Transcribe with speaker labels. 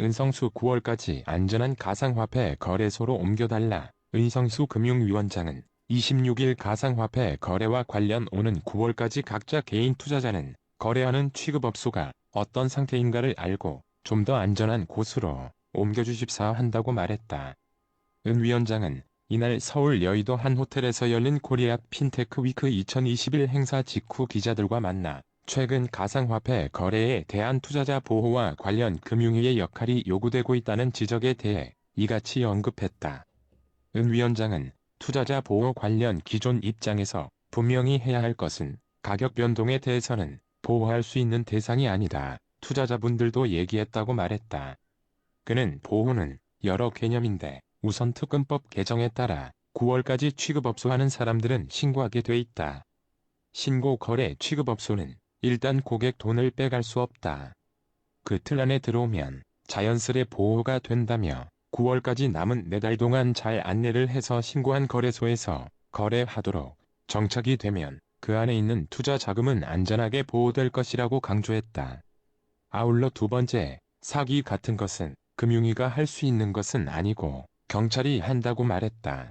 Speaker 1: 은성수 9월까지 안전한 가상화폐 거래소로 옮겨달라. 은성수 금융위원장은 26일 가상화폐 거래와 관련 오는 9월까지 각자 개인 투자자는 거래하는 취급업소가 어떤 상태인가를 알고 좀 더 안전한 곳으로 옮겨주십사 한다고 말했다. 은 위원장은 이날 서울 여의도 한 호텔에서 열린 코리아 핀테크 위크 2021 행사 직후 기자들과 만나 최근 가상화폐 거래에 대한 투자자 보호와 관련 금융위의 역할이 요구되고 있다는 지적에 대해 이같이 언급했다. 은 위원장은 투자자 보호 관련 기존 입장에서 분명히 해야 할 것은 가격 변동에 대해서는 보호할 수 있는 대상이 아니다. 투자자분들도 얘기했다고 말했다. 그는 보호는 여러 개념인데 우선 특검법 개정에 따라 9월까지 취급업소하는 사람들은 신고하게 돼 있다. 신고 거래 취급업소는 일단 고객 돈을 빼갈 수 없다. 그 틀 안에 들어오면 자연스레 보호가 된다며 9월까지 남은 4달 동안 잘 안내를 해서 신고한 거래소에서 거래하도록 정착이 되면 그 안에 있는 투자 자금은 안전하게 보호될 것이라고 강조했다. 아울러 두 번째, 사기 같은 것은 금융위가 할 수 있는 것은 아니고 경찰이 한다고 말했다.